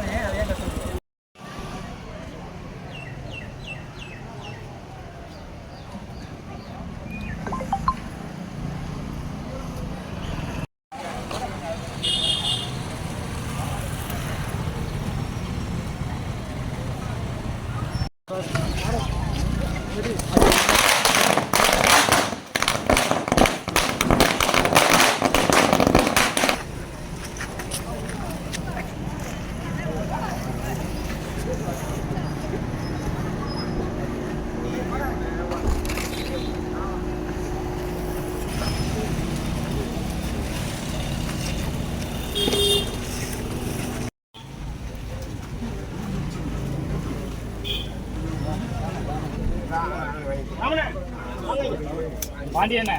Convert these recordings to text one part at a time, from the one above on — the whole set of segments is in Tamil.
down here. பாண்டியண்ண.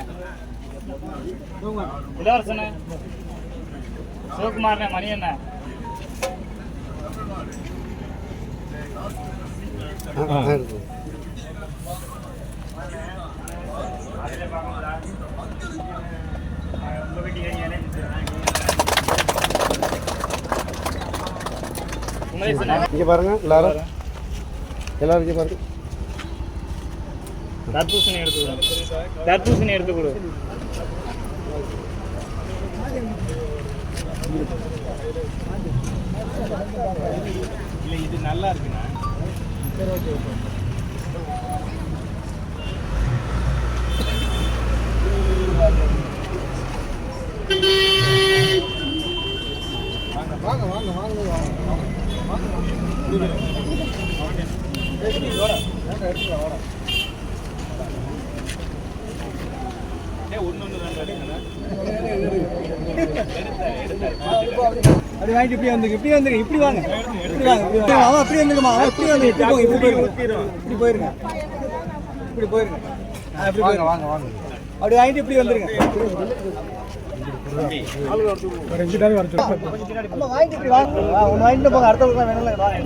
இளவரசன. சிவகுமார்ண்ண மணியண்ண. உமரேசண்ண இங்கே பாருங்க எல்லாரும். எல்லாரும் இங்கே பாருங்க. தர்பூசணி எடுத்து கொடு. தர்பூசணி எடுத்து கொடு. இல்லை இது நல்லா இருக்குண்ணா அப்படி வாங்கிட்டு இப்படி வந்துருக்கு இப்படி வந்துங்க இப்படி வாங்க. இப்படி வாங்க இப்படி வாங்க. அவன் அப்படியே வந்துங்கம்மா அவன் இப்படி வந்து இப்படி போங்க இப்படி போயிருங்க இப்படி போயிருங்க. இப்படி போயிருங்க. இப்படி போயிருங்க. வாங்க வாங்க. அப்படி வாங்கிட்டு இப்படி வந்துருங்க. அம்மா, வாங்கிட்டு இப்படி வாங்க. வாங்கிட்டு போங்க. அடுத்த வேணும்ல வாங்க.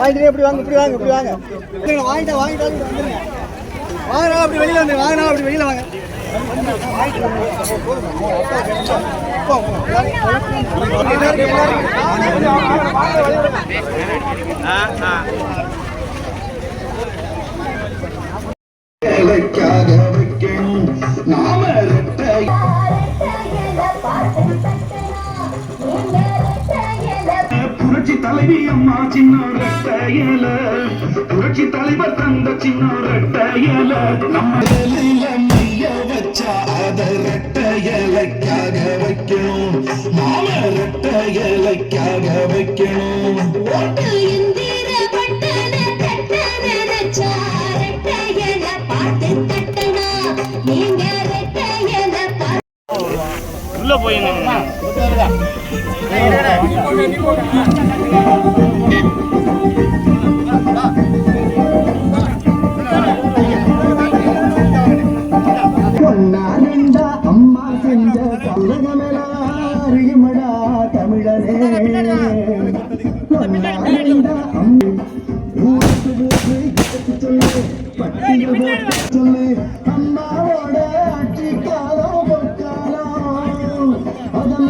வாங்கிட்டு இப்படி வாங்க இப்படி வாங்க இப்படி வாங்க. இல்லைங்க, வாங்கிட்டா வாங்கிட்டா வந்துருங்க. வாங்கண்ணா அப்படி வெளியில் வந்து வாங்கண்ணா அப்படி வெளியில் வாங்க. நாம புரட்சி தலைவி அம்மா சின்ன ரெட்டையல புரட்சி தலைவர் தந்த சின்ன ரெட்டையல நம்ம வச்சா அத வைக்கணும். நாம ரெட்டையலைக்காக வைக்கணும். தட்டனா நீங்க ரெட்டையல பாட்டு உள்ள போய் இந்த செஞ்ச உலகமெல்லாம் தமிழனே சொல்லு பட்டியல் சொல்லு அம்மாவோட ஆட்சி காலம் பொற்காலம் அதை